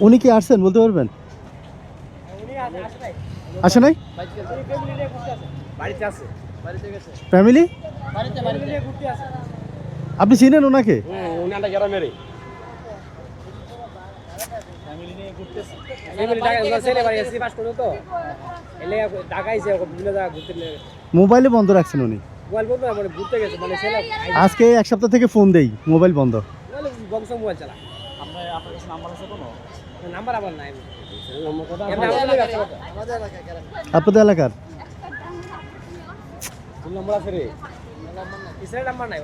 উনি কি আসছেন বলতে পারবেন? আসে নাই? ফ্যামিলি আপনি চিনেন ওনাকে? হ্যাঁ উনি আন্ডা গ্রামেরই। ফ্যামিলি নিয়ে ঘুরতেছে। ফ্যামিলি ঢাকা ছেলে বাড়ি এসে পাস করল তো। এলে ঢাকাইছে বিভিন্ন জায়গা ঘুরতে নিয়ে মোবাইলে বন্ধ রাখছেন উনি? মানে ঘুরতে গেছে মানে ছেলে আজকে এক সপ্তাহ থেকে ফোন দেই মোবাইল বন্ধ। বংশ মোবাইল চালা। আপনার আপনার কাছে নাম্বার আছে কোনো? নাম্বার নাই। আপনাদের এলাকার? নম্বর আছে রে? ইসরায়েল নাম্বার নাই।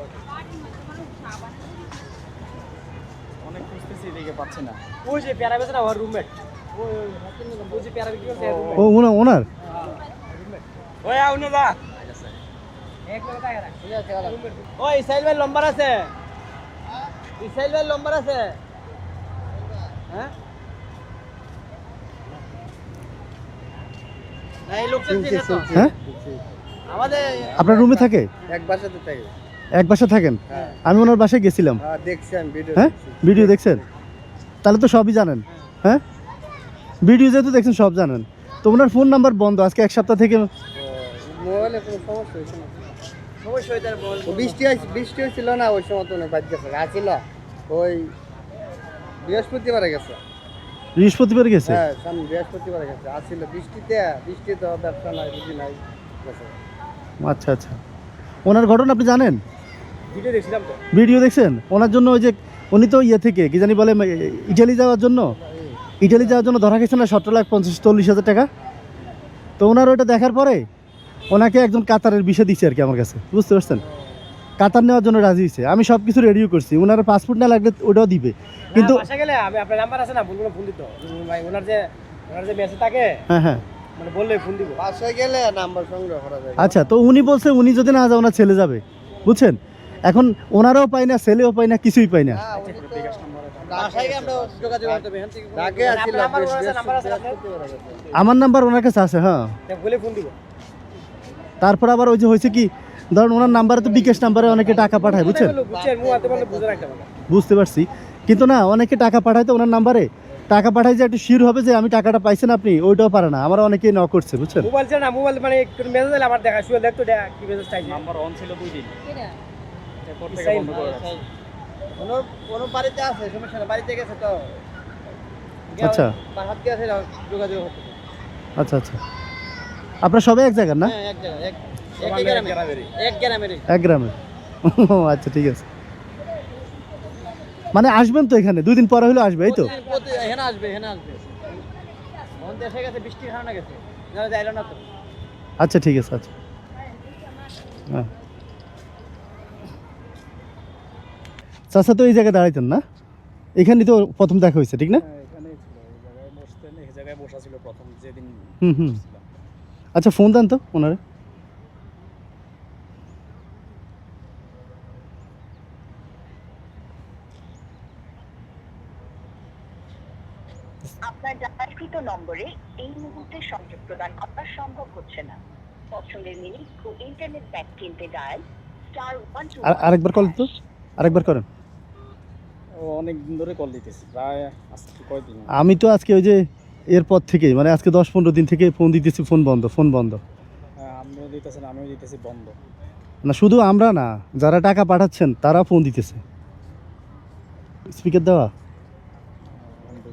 অনেক খুঁজতেছি পাচ্ছি না। ওই যে প্যারা বেছে না ওর রুমমেট ওই যে প্যারা বিক্রি করছে ও ওনা- ওনার? ওই আউ না দা এক লাখ টাকা ওই ইসাইল ভাই নম্বর আছে? ইসাইল ভাই নম্বর আছে? হ্যাঁ না, এই লোকটা চিনে তো। হ্যাঁ? আমাদের আপনার রুমে থাকে? এক বাসাতে থাকে। এক বাসা থাকেন? হ্যাঁ। আমি ওনার বাসায় গেছিলাম। হ্যাঁ ভিডিও হ্যাঁ? ভিডিও দেখছেন? তাহলে তো সবই জানেন। হ্যাঁ। ভিডিও যেহেতু দেখছেন সব জানেন। তো ওনার ফোন নাম্বার বন্ধ আজকে এক সপ্তাহ থেকে হয়ে বৃষ্টি বৃষ্টি হয়েছিল না ওই সময় তো অনেক বাদ গেছে। আসছিল ওই বৃহস্পতিবারে গেছে। বৃহস্পতিবার গেছে? হ্যাঁ সামনে বৃহস্পতিবারে গেছে। আসছিল বৃষ্টিতে বৃষ্টি তো ব্যবসা নাই বুঝি নাই গেছে। আচ্ছা আচ্ছা। ওনার ঘটনা আপনি জানেন? ভিডিও দেখছিলাম তো। ভিডিও দেখছেন? ওনার জন্য ওই যে উনি তো ইয়ে থেকে কি জানি বলে ইটালি যাওয়ার জন্য। ইটালি যাওয়ার জন্য ধরা গেছে না সতেরো লাখ পঞ্চাশ চল্লিশ হাজার টাকা? তো ওনার ওইটা দেখার পরে ওনাকে একজন কাতারের বিষয় দিচ্ছে আর কি আমার কাছে। বুঝতে পারছেন? কাতার নেওয়ার জন্য রাজি হয়েছে। আমি সব কিছু রেডিও করছি। ওনার পাসপোর্ট না লাগলে ওটাও দিবে। কিন্তু কিন্তু গেলে আমি আপনার নাম্বার আছে না বলব ফোন দিত ভাই ওনার যে ওনার যে মেসেজ থাকে হ্যাঁ হ্যাঁ। মানে বললে ফোন দিব। বাসায় গেলে নাম্বার সংগ্রহ করা যায়। আচ্ছা তো উনি বলছে উনি যদি না যায় ওনার ছেলে যাবে। বুঝছেন? এখন ওনারাও পায় না ছেলেও পায় না কিছুই পায় না। হ্যাঁ, আমরা হবে হ্যাঁ নাম্বার আমার নাম্বার ওনার কাছে আছে হ্যাঁ। বলে ফোন দিব। তারপর আবার ওই যে হয়েছে কি ধরুন ওনার নাম্বারে তো বিকাশ নাম্বারে অনেকে টাকা পাঠায় বুঝছেন? বুঝতে পারছি। কিন্তু না অনেকে টাকা পাঠায় তো ওনার নাম্বারে। টাকা পাঠায় যে একটু শিওর হবে যে আমি টাকাটা পাইছেন আপনি ওইটাও পারে না। আমার অনেকেই ন করছে বুঝছেন? মোবাইল না মোবাইল মানে একটু মেসেজ দেখা শুয়ে দেখতো কি মেসেজ চাইছে। নাম্বার অন ছিল দুই দিন। এরপর থেকে ইসাইল বন্ধ করে রাখছি কোনো কোনো বাড়িতে আছে সমস্যা নেই বাড়িতে গেছে তো। আচ্ছা। গেছে যোগাযোগ আচ্ছা আচ্ছা। আপনার সবাই এক জায়গার না? হ্যাঁ এক জায়গায় এক এক গ্রামে। ও আচ্ছা ঠিক আছে। মানে আসবেন তো এখানে? দুই দিন পরে হলেও আসবে এই তো? প্রতিদিন আসবে হেনা আসবে। মন গেছে বৃষ্টির কারণে গেছে। না তো। আচ্ছা ঠিক আছে আচ্ছা। হ্যাঁ। চাষা তো এই জায়গায় দাঁড়াইতেন না? এখানেই তো প্রথম দেখা হয়েছে ঠিক না? হ্যাঁ, এখানেই ছিল। এই জায়গায় বসতেন এই জায়গায় বসা ছিল প্রথম যেদিন হুম হুম। ছিলাম। আচ্ছা ফোন দেন তো ওনারে। আপনার ডায়ালকৃত নম্বরে এই মুহূর্তে সংযোগ প্রদান করা সম্ভব হচ্ছে না। পছন্দের মিনিট ও ইন্টারনেট প্যাক কিনতে ডায়াল স্টার ওয়ান টু আর আরেকবার কল তো আরেকবার করেন। ও অনেক দিন ধরে কল দিতেছি প্রায় আজকে কয়দিন? আমি তো আজকে ওই যে এরপর থেকেই মানে আজকে দশ পনেরো দিন থেকে ফোন দিতেছি ফোন বন্ধ ফোন বন্ধ। হ্যাঁ, আমিও দিতেছেন আমিও দিতেছি বন্ধ। না শুধু আমরা না যারা টাকা পাঠাচ্ছেন তারা ফোন দিতেছে। স্পিকার দেওয়া?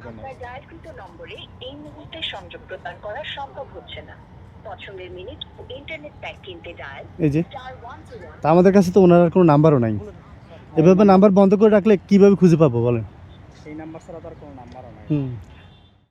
আপনার ডায়ালকৃত নম্বরে এই মুহূর্তে সংযোগ প্রদান করা সম্ভব হচ্ছে না। পছন্দের মিনিট ও ইন্টারনেট প্যাক কিনতে ডায়াল এই যে স্টার ওয়ান টু ওয়ান তা আমাদের কাছে তো ওনার আর কোনো নাম্বারও নাই। এভাবে নাম্বার বন্ধ করে রাখলে কীভাবে খুঁজে পাবো বলেন? সেই নাম্বার ছাড়া তার কোনো নাম্বারও নাই। হুম।